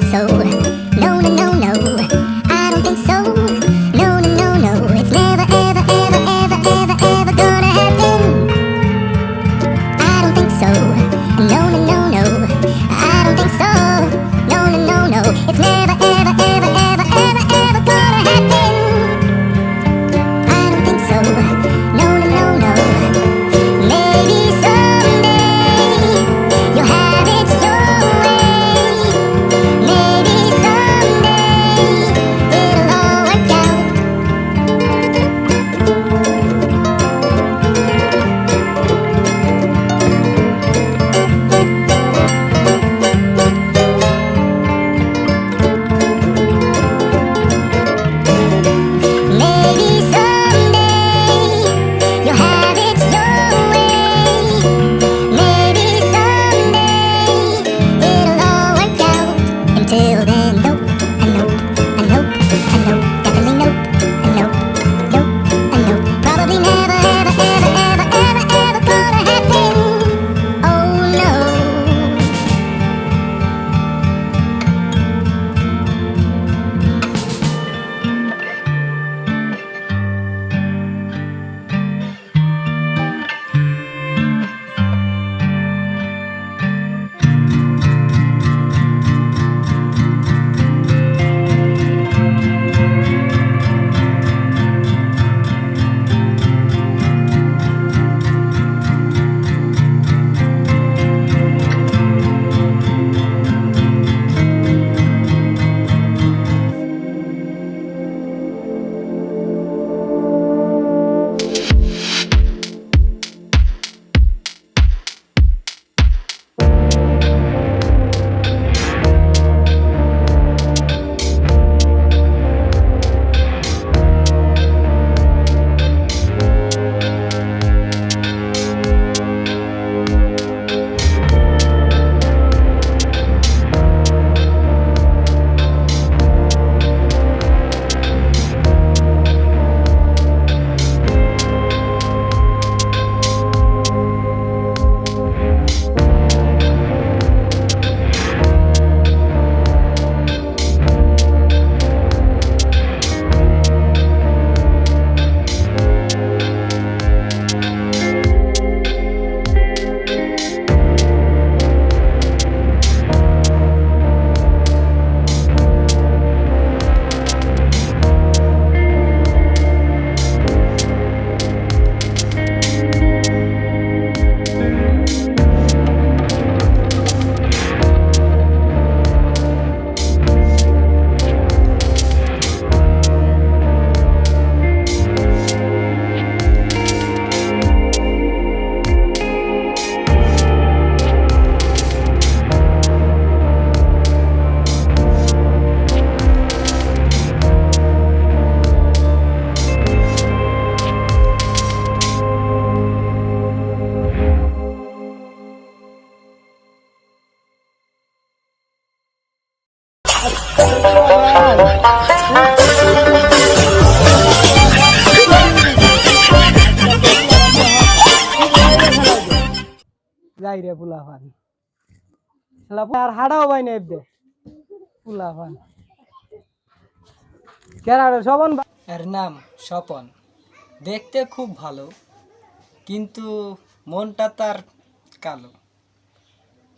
so এর নাম স্বপন। দেখতে খুব ভালো কিন্তু মনটা তার কালো।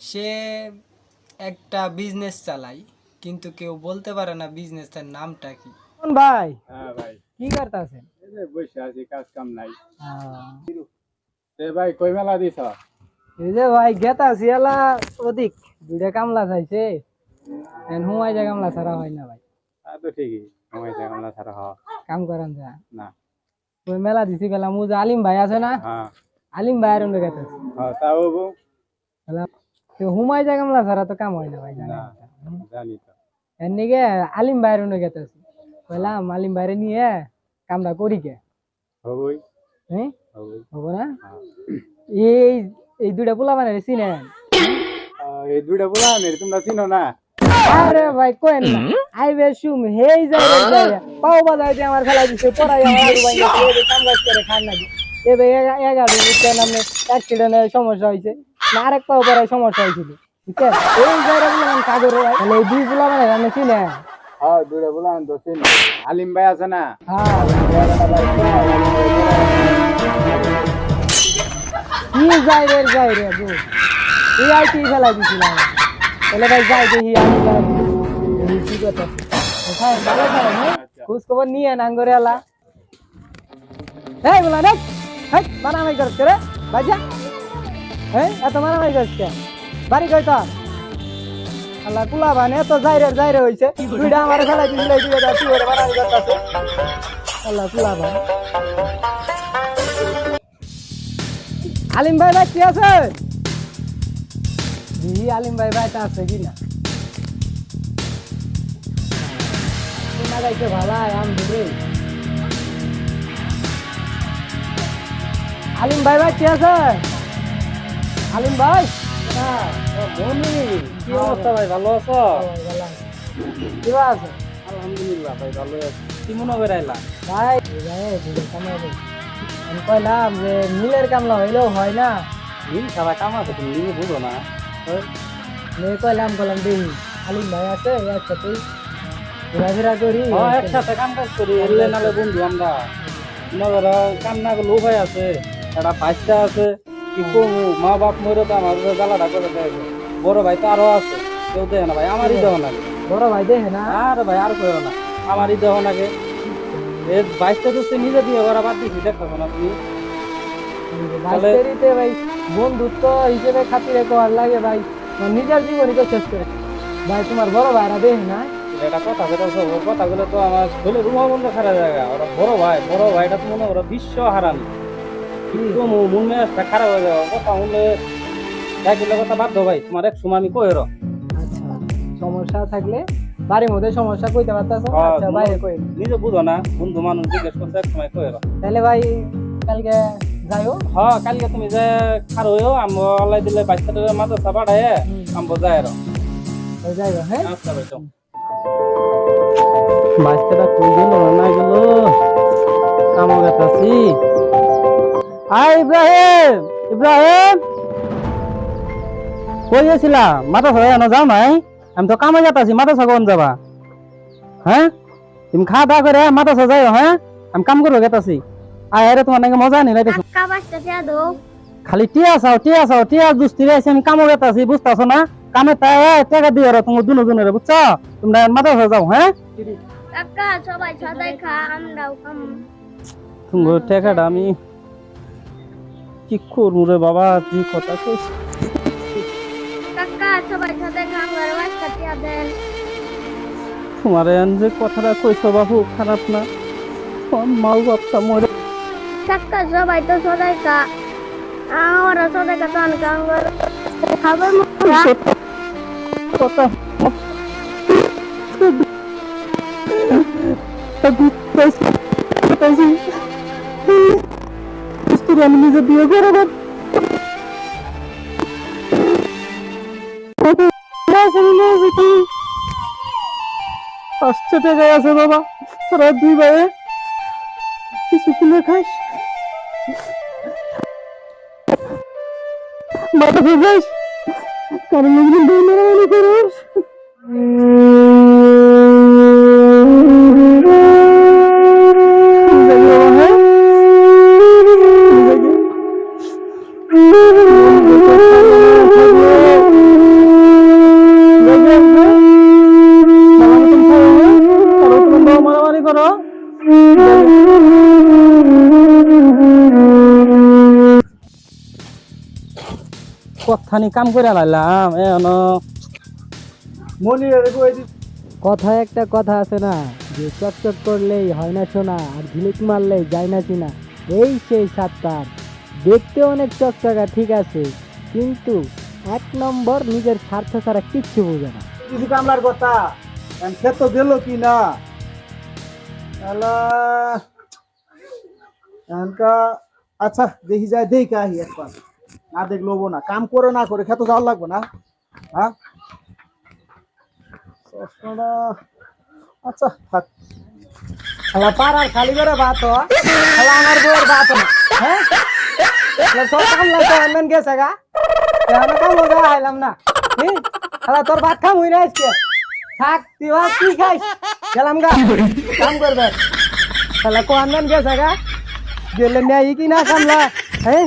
সে একটা বিজনেস চালায়। কিন্তু কেউ বলতে পারে না বিজনেসটার নামটা কি। কোন ভাই? হ্যাঁ ভাই। কি করতেছেন? এই বসে আছি কাজ কাম নাই। এ ভাই কই মেলা দিছ? এই যে ভাই গেতা সিয়ালা অধিক। দুইটা কামলা চাইছে। এন হুমাই যা কামলা ছাড়া হয় না ভাই। তা তো ঠিকই সময় যায় কামলা ছাড়া হ কাম করেন যা। না। ওই মেলা দিছি গেলাম ও যে আলিম ভাই আছে না? হ্যাঁ। আলিম ভাইয়ের অন্য গেতে হ্যাঁ তা বাবু হুমাই যা কামলা ছাড়া তো কাম হয় না ভাই জানি তো। এর নিগে আলিম ভাইয়ের অন্য গেতে কইলাম আলিম বাইরে নিয়ে কামটা করি কে হবই। হ্যাঁ হব না? হ্যাঁ। এই এই দুইটা পোলা মানে চিনে? এই দুইটা বলা নেই তোমরা চিনো না? আরে ভাই কোয়েন না? আইবে শুম হেই যাই যাই পাও বাজাই দিয়ে আমার খেলা দিছে পড়াই আমার ভাই এই কাম কাজ করে খান না এগারো বুঝতে নামে অ্যাক্সিডেন্টের সমস্যা হয়েছে না আরেক পাও পড়ায় সমস্যা হয়েছিল ঠিক আছে? এই জায়গা গুলো আমি কাগরে তাহলে এই দুই গুলা মানে আমি চিনে হ্যাঁ দুটো বলে আনতো চিনি আলিম ভাই আছে না? হ্যাঁ। কি যাই রে যাই রে গো এই আর কি ফেলাই দিছিলাম। তাহলে ভাই যাই দেখি আমি কি কথা? হ্যাঁ ভালো হ্যাঁ? খোঁজ খবর নিয়ে নাঙ্গরে আলা এই বলা রে হ্যাঁ মারামারি করছে রে। বাজা। হ্যাঁ এত মারামারি করছে বাড়ি তো আল্লাহ, কুলা বানে এত যাইরে যাইরে হইছে। দুইটা আমার ফেলাই দিছিল এই দুইটা তুই ওরে মারামারি করতেছে। আল্লাহ, কুলা বান। আলিম ভাই ভাই, কি আছে? দেখি আলিম ভাই ভাইটা আছে কি না? ভালাই আম ধরে আলিম ভাই ভাই, কি আছে? আলিম ভাই? কি অবস্থা ভাই ভালো আছো কিবা আছে আলহামদুলিল্লাহ ভাই ভালো আছি কি মনে করে আইলা ভাই ভাই বুঝে কামাই দে। আমি কইলাম যে মিলের কামলা হইলেও হয় না নীল সারা কাম আছে তুমি বুঝো না মেয়ে কইলাম বললাম দেখি আলিম ভাই আছে একসাথে ঘোরাফেরা করি হ্যাঁ একসাথে কাম কাজ করি এলে নালে বন্ধু আমরা নগর কাম না আছে একটা বাচ্চা আছে কি কমু মা বাপ মরে তো আমার জ্বালাটা করে দেয় বড় ভাই তো আরও আছে কেউ দেয় না ভাই আমারই দেহ লাগে। বড় ভাই দেখে না? আর ভাই আর কেউ না আমারই দেহ লাগে। এর বাইশটা তো নিজে দিয়ে করা বাদ দিচ্ছি দেখো না তুমি বাইশটারিতে ভাই বন্ধুত্ব হিসেবে খাতিরে করার লাগে ভাই নিজের জীবনই তো শেষ করে ভাই তোমার বড় ভাইরা দেখে না এটা কথা যেটা সব কথাগুলো তো আমার ছেলে রুমা বন্ধ খারাপ জায়গা। ওরা বড় ভাই বড় ভাইটা তো মনে হয় ওরা বিশ্ব হারানি কিন্তু মু- মন মেজাজটা খারাপ হয়ে যাবে কথা শুনলে একগুলো কথা বাধ্য ভাই তোমার এক সময় আমি কই আচ্ছা সমস্যা থাকলে বাড়ির মধ্যে সমস্যা কইতে পারতাছ আচ্ছা বাইরে কই নিজে বুঝো না বন্ধু মানুষ জিজ্ঞেস করছে এক সময় কই তাহলে ভাই কালকে যাইও হ্যাঁ কালকে তুমি যে খার হইও আমি অলাই দিলে আমি যাইও হ্যাঁ আচ্ছা ভাই চল কই গেল না গেল কামো গেতাছি আই ইব্রাহিম ইব্রাহিম। কই গেছিলা? মাথা সবাই এনে যাও নাই? আমি তো কামে যাতাছি মাথা সাগন যাবা। হ্যাঁ? তুমি খাওয়া দাওয়া করে মাথা সাজাই হ্যাঁ? আমি কাম করব গেতাছি আয় আরে তোমার নাকি মজা নি লাইতেছো টাকা পাঁচটা টাকা দাও। খালি টিয়া চাও টিয়া চাও টিয়া দুস্তি রয়েছে আমি কামো গেতাছি বুঝতেছো না? কামে তাই টাকা দিয়ে ওরা তোমার দুনো দুনের বুঝছ? তোমরা মাথা সাজাও হ্যাঁ? কাকা সবাই সদাই খা আমরাও খাম। তুমি টাকাটা আমি কি করব রে বাবা যে কথা কইছ কাকা সবাই দেন তোমার এন যে কথাটা কইছো বাবু খারাপ না। তোমার মাও বাপটা মরে কাকা সবাই তো সদাই খা আমরা সদাই খা তো অনেক আমার খাবার মুখা কথা আমি নিজে বিয়ে করে আছে বাবা, তোরা দুই ভাই কিছু কিনে খাইস মাথা ফেসাইস কারণ মারামারি কথানি কাম করে লাইলাম এখন কথায় একটা কথা আছে না যে চকচক করলেই হয় না শোনা আর ঝিলিক মারলেই যায় না চিনা। এই সেই সাতটার দেখতে অনেক চকচকা ঠিক আছে কিন্তু এক নম্বর নিজের স্বার্থ ছাড়া কিচ্ছু বোঝে না। কিছু কামলার কথা এখন ক্ষেত দিল কি না আচ্ছা দেখি যায় কাহি একবার। না দেখল হব না। কাম করে না করে খেতে যাওয়ার লাগবে না। হ্যাঁ? চশমাটা আচ্ছা থাক। শালা পাড়ার খালি করে বাত হওয়া আমার বউয়ের বাত না। হ্যাঁ? সব কাম লাগতো এমন গেছে গা। এখন কাম হয়ে আইলাম না। হ্যাঁ? তোর ভাত খাম হই না আজকে। থাক তুই ভাত কি খাইস? গেলাম গা। কাম করবে। শালা কো আনবেন গেছে গা? গেলে নেই কি না কামলা হ্যাঁ?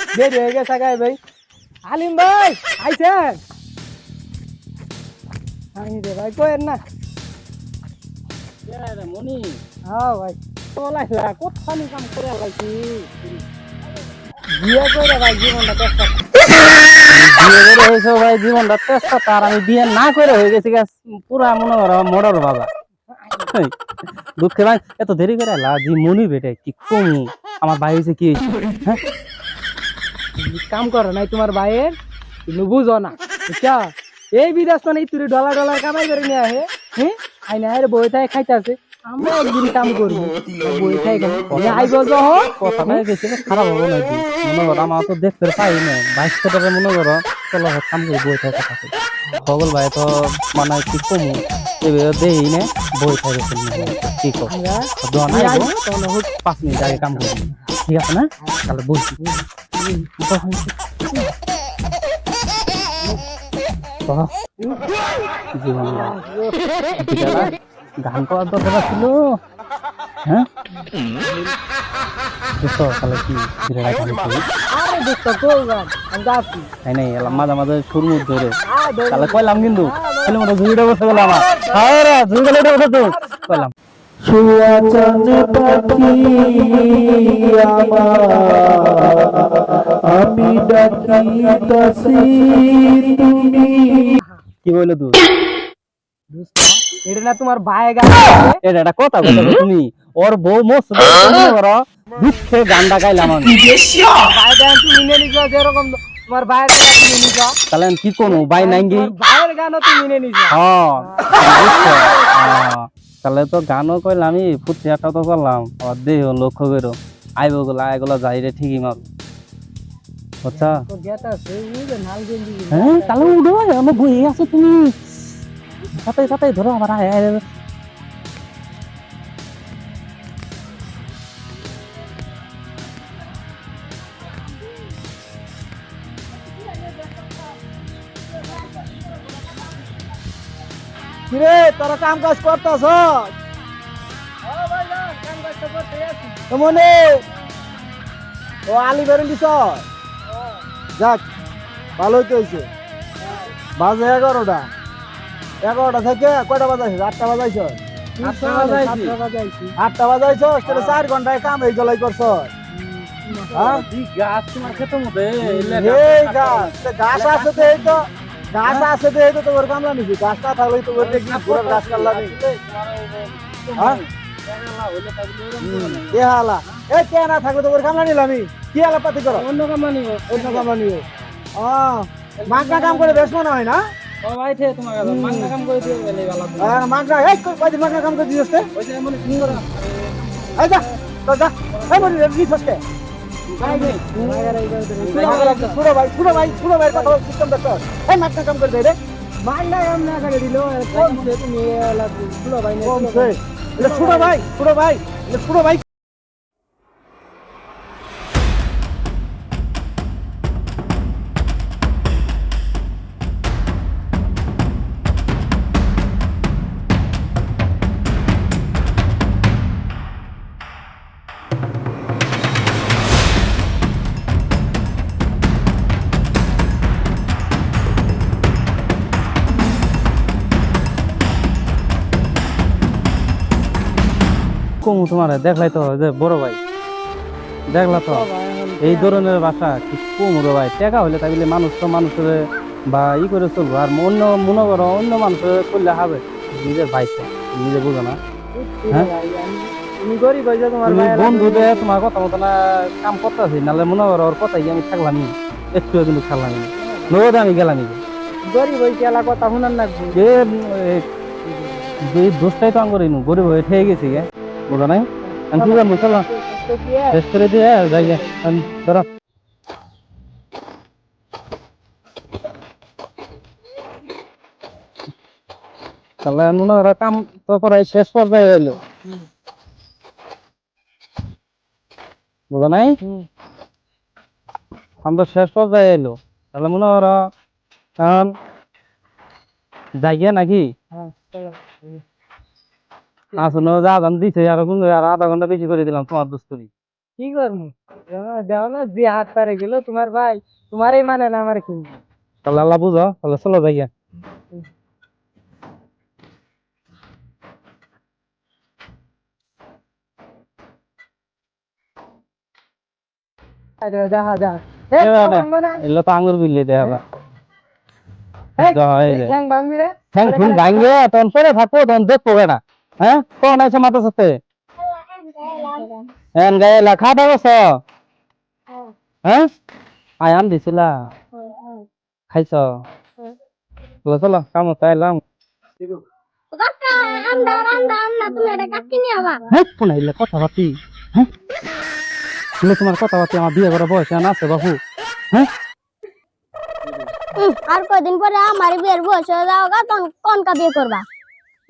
দেরি হয়ে গেছে গায়ে ভাই। আলিম ভাই, আইছেন? আমি ভাই না। মনি কাম ভাই, জীবনটা ভাই, জীবনটা আমি না পুরা মনে করো বাবা। দুঃখে ভাই, এত দেরি করে এলা জি মনি বেটে কি কমু? আমার ভাই হয়েছে কি? হ্যাঁ? কাম করো নাই তোমার ভাইয়ের? তুমি বুঝো না। বুঝছা? এই বিদেশ মানে তুই ডলার ডলার কামাই করে নিয়ে আহে হ্যাঁ আই না আরে বই থাই খাইতাছে। আমরা একদিন কাম করব। বই খাই। আইব যখন কথাটা বেশি খারাপ হব নাকি মনে করো আমার তো দেখতে পাই না। বাইশ টাকা মনে করো চলো কাম করে বই থাকে থাকে সকল ভাই তো মানে কি কমু? এবার দেই না বই থাকে কি নাই হোক পাঁচ মিনিট আগে কাম করব ঠিক আছে না? তাহলে গান করার দরকার ছিল। হ্যাঁ? মাঝে ধরে। তাহলে কইলাম কিন্তু ঝুড়িটা বসে গেল আমার। হ্যাঁ রে বসে তো কইলাম। শুয়া চাঁদ পাখি আমার আমি ডাকিতাছি তুমি কি বলল তুই দোস্ত, এটা না তোমার ভাই গান এটা একটা কথা বলছো তুমি ওর বউ মোস করো দুঃখে গানটা গাইলাম আমি ভাই গান তুমি নিয়ে নিছো যেরকম তোমার ভাইয়ের গান তুমি নিছো তাহলে আমি কি করব বাই নাইঙ্গি তোমার ভাইয়ের গানও তুমি নিয়ে নিছো হ্যাঁ বুঝছ? হ্যাঁ। তাহলে তো গানও কইলাম আমি ফুটি একটা তো করলাম আবার দেহ লক্ষ্য করো আইবগুলা এগুলো যাই রে ঠিকই মাল। আচ্ছা। হ্যাঁ তাহলে উঠো আমার বই আছো তুমি। সাথে সাথে ধরো আমার তোরা কাম কাজ করতেছ? মনে ও আলি বেরোন দিছ? যাক ভালোই তো হয়েছে বাজে এগারোটা। এগারোটা থেকে কয়টা বাজাইছ? আটটা বাজাইছ? আটটা বাজাইছি। তাহলে চার ঘন্টায় কাম এই জলাই করছ। হ্যাঁ? গাছ তোমার খেতে মধ্যে। গাছ আছে তো এই তো। গাছ আছে তো এই তো তোর কামলা নিছি গাছ না থাকলে তো ওর দেখি পুরো গাছ কামলা নেই হ্যাঁ এ হালা এ কে না থাকলে তো ওর কামলা নিলামি কি হালা পাতি করো অন্য কাম মানিব অন্য কামলা নিও ও মাগনা কাম করে বেশ মনে হয় না ও ভাই থে তোমার কাছে মাংনা কাম করে দিয়ে গেলে ভালো আর মাগনা এই কয়দিন মাগনা কাম করে দিয়েছে ওই যে মনে কি করা এই যা তো যা এই বলি রি ফসকে ভাই ছোট ভাই ছোড়ো ভাই কমু তোমার দেখলাই তো যে বড় ভাই। দেখলা তো? এই ধরনের বাসা কি কম রে ভাই? টাকা হলে তাই বলে মানুষ তো মানুষের বা ই করে চলবো। আর অন্য মনে করো অন্য মানুষের করলে হবে। নিজের ভাই নিজে বুঝো না। হ্যাঁ? তোমার কথা মতো না কাম করতেছি। নাহলে মনে করো ওর কথাই আমি থাকলামই একটু কিন্তু নগদে আমি গরিব কথা শুনার লাগবে? যে দোষটাই তো গরিব হয়ে ঠেয়ে গেছি গে। বোঝা নাই আমি কি জানব চলো? শেষ করে দিয়ে যাই গে আমি ধরো। তাহলে মনে হয় কাম তো প্রায় শেষ পর্যায়ে এলো বোঝা নাই? তো শেষ পর্যায়ে এলো তাহলে মনে হয় কারণ যাই নাকি? হ্যাঁ। আসলে যা দাম দিছে আর কোন আধা ঘণ্টা বেশি করে দিলাম তোমার দুস্তুরি। কি করব দেও না যে হাত পারে গেল তোমার ভাই তোমারই মানে না আমার কি তাহলে আল্লাহ বুঝো তাহলে চলো যাই গে। দেখা দেখা এ এগুলো তো আঙুর বিল্লি দেয়া বা। যা, এই যে। ঠ্যাং ভাঙবি রে। ঠ্যাং ঠুং ভাঙবে তখন পরে থাকব তখন দেখব বেটা। হ্যাঁ? কোন আছে মাথা সাথে হ্যাঁ গায়ে লেখা থাকছ হ্যাঁ? আয়াম দিছিলা। খাইছ? চলো চলো, কাম চাইলাম হ্যাঁ কথা হ্যাঁ? আর কদিন পরে আমার বিয়ের বয়স হয়ে যাও গা তখন কোন বিয়ে করবা?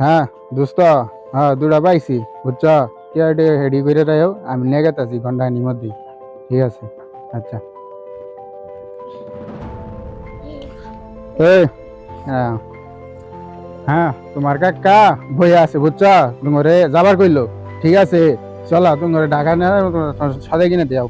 হ্যাঁ দোস্ত হ্যাঁ দুটা পাইছি, বুঝছ? কি রেডি করে রাখো, আমি নিয়ে গেতাছি ঘন্টাখানির মধ্যে। ঠিক আছে আচ্ছা। হ্যাঁ। হ্যাঁ তোমার কাকা বইয়া আছে, বুঝছ? তোমারে যাবার কইলো। ঠিক আছে চলা তোমার ঢাকা নেওয়া সাথে কিনে দেও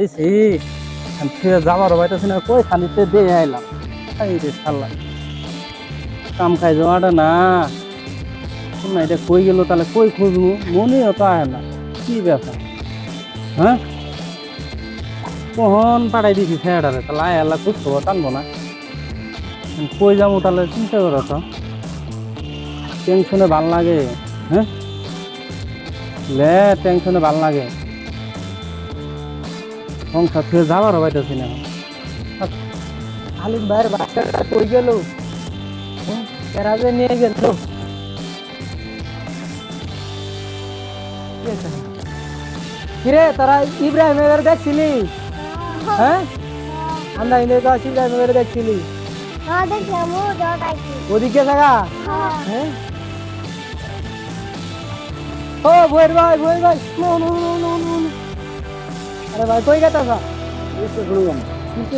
দিছি। যাবার পাইতেছি না, কই খানিতে দিয়ে আইলাম। এই রে শালা। কাম খাই যাওয়াটা না। না, এটা কই গেল তাহলে কই খুঁজবো? মনে তো আয় না। কি ব্যাপার? হ্যাঁ? কখন পাঠাই দিছি ছেড়ারে তাহলে আয়, আল্লাহ খুঁজ খবর, টানবো না। কই যাব তাহলে? চিন্তা করো তো। টেনশনে ভালো লাগে। হ্যাঁ? লে, টেনশনে ভালো লাগে। সংসার থেকে যাবার পাইতেছি না আলিম ভাইয়ের বাচ্চাটা কই গেল? নিয়ে গেল। কিরে তোরা ইব্রাহিম এবার দেখছিলি? হ্যাঁ? আমরা ইনে গাছ ইব্রাহিম এবার দেখছিলি? হ্যাঁ ওদিকে জায়গা হ্যাঁ। ও ভয়ের ভাই ভয়ের ভাই no no no no no no. আরে ভাই কই গেতা সা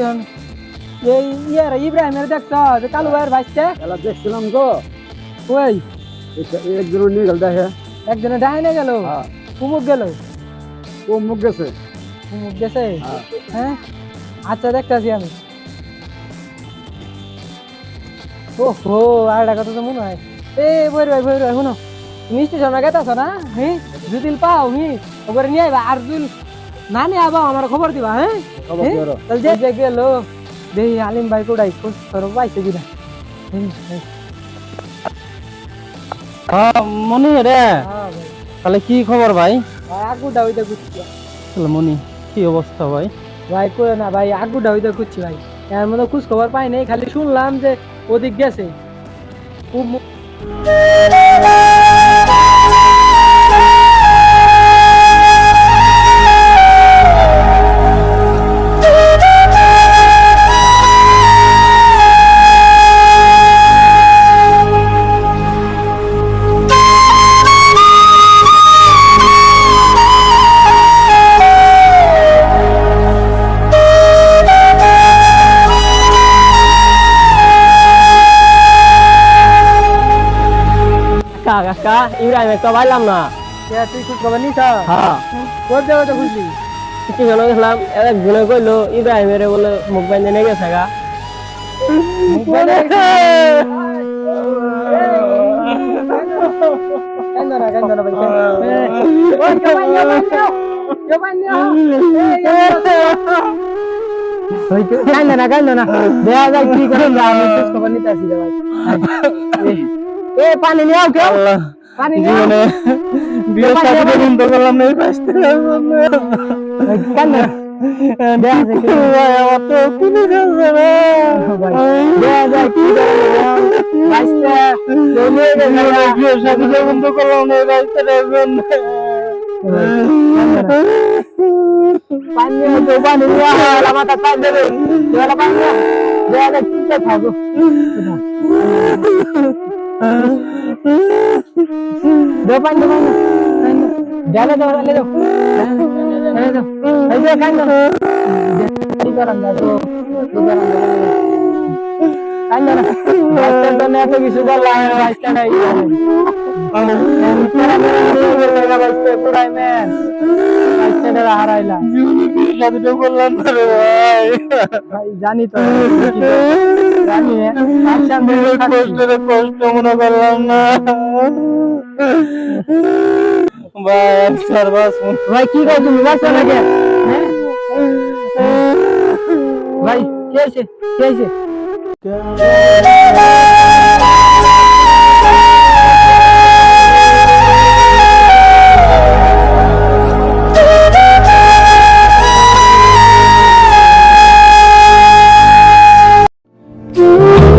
হন এই ইয়ার ইব্রাহিমের দেখছ যে কালু ভাইয়ের ভাইসটা এলা দেখছিলাম তো কই? একজন নিয়ে গেল দেখে। একজনে ডাইনে গেল? কুমুক গেল? ও মুখ গেছে। কুমুক গেছে? হ্যাঁ। আচ্ছা দেখতাছি আমি। ও হো আর একটা কথা তো মনে হয়। এ বই ভাই বই ভাই শুনো। তুমি স্টেশনে গেতাছ না? হ্যাঁ যদি পাও হি? ওপরে নিয়ে আইবা। আর যদি না নিয়ে আবা আমার খবর দিবা হ্যাঁ? খবর হ্যাঁ? করো। যে গেল দেখি আলিম ভাই খোঁজ তোর হুম, হুম। হ্যাঁ মনি রে। হ্যাঁ তাহলে কি খবর ভাই? আগুটা ওইটা খুঁজছি। তাহলে মনি কি অবস্থা ভাই? ভাই কই না ভাই আগুটা ওইটা খুঁজছি ভাই। এর মধ্যে খোঁজ খবর পাই নাই খালি শুনলাম যে ওদিক গেছে। খুব কাকা ইব্রাহিম তো পাইলাম না কে তুই খুব খবর নিছ হ্যাঁ কোন জায়গাটা খুঁজলি কিছু কেন দেখলাম এক গুনে কইলো ইব্রাহিমের বলে মুখ বাইন্দে নিয়ে গেছে গা কান্দো না কান্দো না ভাই কান্দো না কান্দো না দেয়া যায় কি করে আমি খোঁজ খবর নিতে আসি রে ভাই এ পানি নিয়ে কেউ পানি আও। বিয়ের সাথে বন্ধ করলাম না এই না দেয়া যায় কি ভাই আমার তো কোনো গেছে না ভাই দেয়া যায় কি করে বাইসটা চলে গেছে না। বিয়ের সাথে বন্ধ করলাম না এই পাঁচটা পানি নিয়ে আও তো পানি নিয়ে আও আমার মাথা পানি দেবে এবার পানি নিয়ে আও। দেয়া যায় কি করে থাকো দে পানি দে পানি ডালে না কি না কি না না না কষ্টের কষ্ট মনে করলাম না ভাই মনে ভাই কি কই তুমি বাসা নাকি হ্যাঁ? ভাই কে আছে কে আছে you.